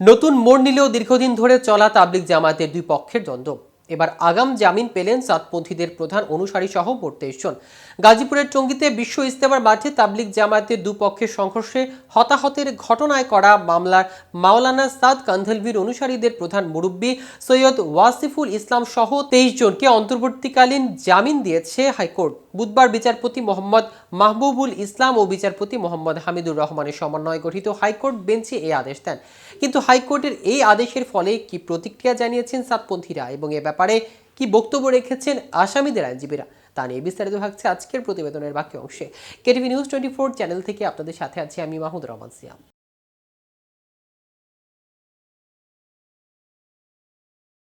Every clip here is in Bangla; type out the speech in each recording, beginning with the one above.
নতুন মোড় নিলেও দীর্ঘদিন ধরে চলা তাবলিক জামাতের দুই পক্ষের দ্বন্দ্ব। এবার আগাম জামিন পেলেন সাতপন্থীদের প্রধান অনুসারী সহ মোট তেইশ জন গাজীপুরের টঙ্গীতে বিশ্ব ইস্তেমার মাঠে তাবলিক জামায়াতের দুপক্ষের সংঘর্ষে হতাহতের ঘটনায় করা মামলার মাওলানা সাদ কান্ধলভির অনুসারীদের প্রধান মুরব্বী সৈয়দ ওয়াসিফুল ইসলাম সহ তেইশ জনকে অন্তর্বর্তীকালীন জামিন দিয়েছে হাইকোর্ট। বুধবার বিচারপতি মোহাম্মদ মাহবুবুল ইসলাম ও বিচারপতি মোহাম্মদ হামিদুর রহমানের সমন্বয়ে গঠিত হাইকোর্ট বেঞ্চে এই আদেশ দেন। কিন্তু হাইকোর্টের এই আদেশের ফলে কি প্রতিক্রিয়া জানিয়েছেন সাতপন্থীরা এবং এ ব্যাপারে কি বক্তব্য রেখেছেন আসামিদের আইনজীবীরা, তা নিয়ে বিস্তারিত থাকছে আজকের প্রতিবেদনের বাকি অংশে। KTV news twenty four channel থেকে আপনাদের সাথে আছি আমি মাহমুদ রহমান সিয়াম।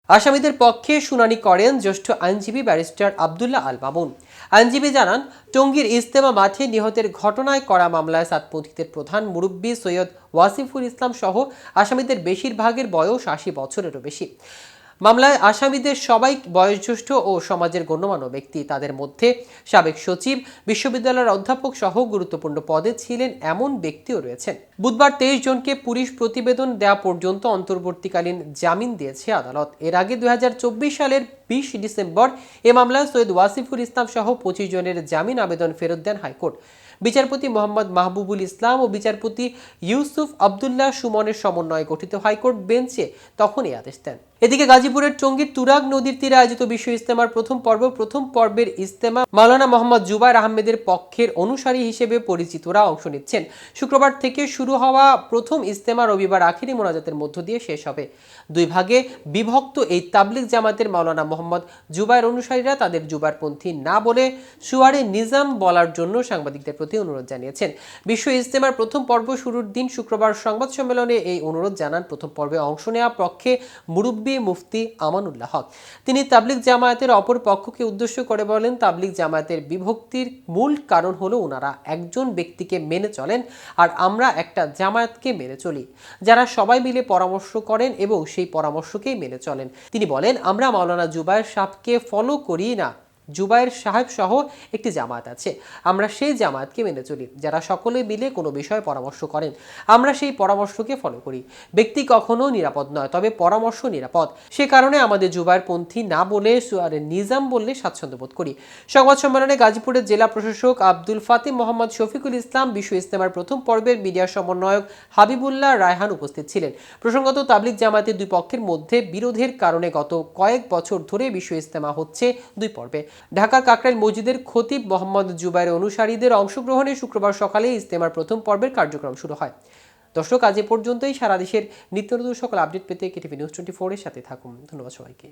আসামিদের পক্ষে শুনানি করেন জ্যেষ্ঠ আইনজীবী ব্যারিস্টার আবদুল্লাহ আল মামুন। আইনজীবী জানান, টঙ্গীর ইজতেমা মাঠে নিহতের ঘটনায় করা মামলায় সাতপন্থীদের প্রধান মুরব্বী সৈয়দ ওয়াসিফুল ইসলাম সহ আসামিদের বেশিরভাগের বয়স আশি বছরেরও বেশি। মামলায় আসামিদের সবাই বয়োজ্যেষ্ঠ ও সমাজের গণ্যমান্য ব্যক্তি। তাদের মধ্যে সাবেক সচিব, বিশ্ববিদ্যালয়ের অধ্যাপক সহ গুরুত্বপূর্ণ পদে ছিলেন এমন ব্যক্তিও রয়েছেন। বুধবার তেইশ জনকে পুলিশ প্রতিবেদন দেওয়া পর্যন্ত অন্তর্বর্তীকালীন জামিন দিয়েছে আদালত। এর আগে দুই হাজার চব্বিশ সালের বিশ ডিসেম্বর এ মামলায় সৈয়দ ওয়াসিফুল ইসলাম সহ পঁচিশ জনের জামিন আবেদন ফেরত দেন হাইকোর্ট। বিচারপতি মোহাম্মদ মাহবুবুল ইসলাম ও বিচারপতি ইউসুফ আবদুল্লাহ সুমনের সমন্বয়ে গঠিত হাইকোর্ট বেঞ্চে তখন এই আদেশ দেন। এদিকে গাজীপুরের টঙ্গীর তুরাগ নদীর তীরে আয়োজিত বিশ্ব ইস্তেমার প্রথম পর্ব, প্রথম পর্বের ইস্তেমা মাওলানা মোহাম্মদ জুবাইর আহমেদের পক্ষের অনুসারী হিসেবে পরিচিতরা অংশ নিচ্ছেন। শুক্রবার থেকে শুরু হওয়া প্রথম ইস্তেমা রবিবার আখিরি মোনাজাতের মধ্য দিয়ে শেষ হবে। দুই ভাগে বিভক্ত এই তাবলিক জামাতের মাওলানা মোহাম্মদ জুবাইর অনুসারীরা তাদের জুবারপন্থী না বলে সুয়ারে নিজাম বলার জন্য সাংবাদিকদের প্রতি অনুরোধ জানিয়েছেন। বিশ্ব ইস্তেমার প্রথম পর্ব শুরুর দিন শুক্রবার সংবাদ সম্মেলনে এই অনুরোধ জানান। প্রথম পর্বে অংশ নেওয়া পক্ষে মুরব্বী মুফতি আমানুল্লাহ হক। তিনি তাবলিক জামায়াতের অপর পক্ষকে উদ্দেশ্য করে বলেন তাবলিক জামায়াতের বিভক্তির মূল কারণ হলো ওনারা একজন ব্যক্তিকে মেনে চলেন আর আমরা একটা জামায়াতকে মেনে চলি। যারা সবাই মিলে পরামর্শ করেন এবং সেই পরামর্শকেই মেনে চলেন। তিনি বলেন, আমরা মাওলানা জুবায়ের সাহকে ফলো করি না। জুবাইর সাহেব সহ একটি জামাত আছে। আমরা সেই জামাতকে মেনে চলি, যারা সকলে মিলে কোনো বিষয়ে পরামর্শ করেন। আমরা সেই পরামর্শকে ফলো করি। ব্যক্তি কখনো নিরাপদ নয়, তবে পরামর্শ নিরাপদ। সে কারণে আমাদের জুবাইর পন্থী না বলে সুয়ারে নিজাম বললে স্বাচ্ছন্দ্য বোধ করি। সংবাদ সম্মেলনে গাজীপুরের জেলা প্রশাসক আব্দুল ফাতিম মোহাম্মদ শফিকুল ইসলাম বিশ্ব ইস্তেমার প্রথম পর্বের মিডিয়া সমন্বয়ক হাবিবুল্লাহ রায়হান উপস্থিত ছিলেন। প্রসঙ্গত তাবলিক জামাতের দুই পক্ষের মধ্যে বিরোধের কারণে গত কয়েক বছর ধরে বিশ্ব ইস্তেমা হচ্ছে দুই পর্বে। ঢাকার কাকরাইল মসজিদের খতিব মোহাম্মদ জুবাইর অনুসারীদের অংশগ্রহণে শুক্রবার সকালে ইজতেমার প্রথম পর্বের কার্যক্রম শুরু হয়। দর্শক, আজ এ পর্যন্তই। সারা দেশের নিত্য নতুন সকল আপডেট পেতে কেটিভি নিউজ টোয়েন্টি ফোরের সাথে থাকুন। ধন্যবাদ সবাইকে।